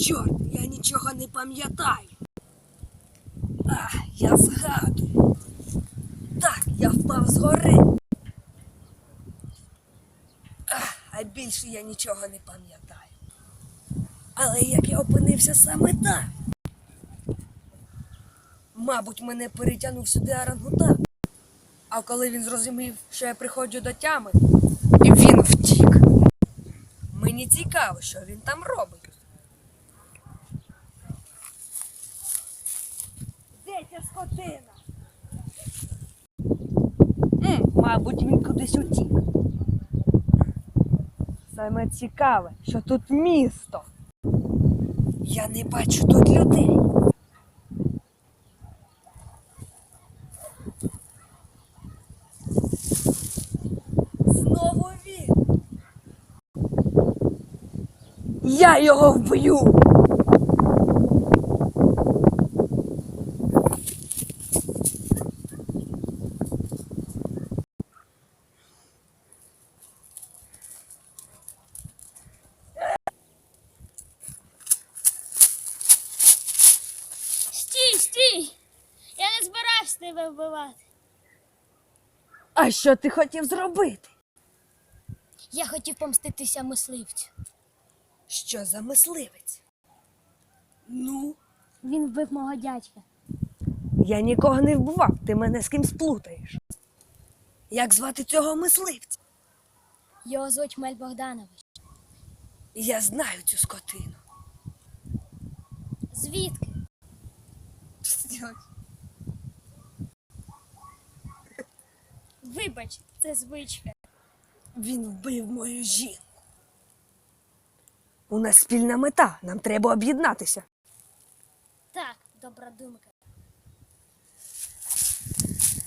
Чорт, я нічого не пам'ятаю. А, я згадую. Так, я впав з гори. А, а більше я нічого не пам'ятаю. Але як я опинився саме там? Мабуть, мене перетягнув сюди орангутан. А коли він зрозумів, що я приходжу до тями, він втік. Мені цікаво, що він там робить. Скотина? М, мабуть, він кудись утік. Саме цікаве, що тут місто. Я не бачу тут людей. Знову він. Я його вб'ю. Стій, стій! Я не збирався тебе вбивати. А що ти хотів зробити? Я хотів помститися мисливцю. Що за мисливець? Ну, Він вбив мого дядька. я нікого не вбивав, ти мене з ким сплутаєш. Як звати цього мисливця? Його звуть Мель Богданович. Я знаю цю скотину. Звідки? Вибач, це звичка. Він вбив мою жінку. У нас спільна мета, нам треба об'єднатися. Так, добра думка.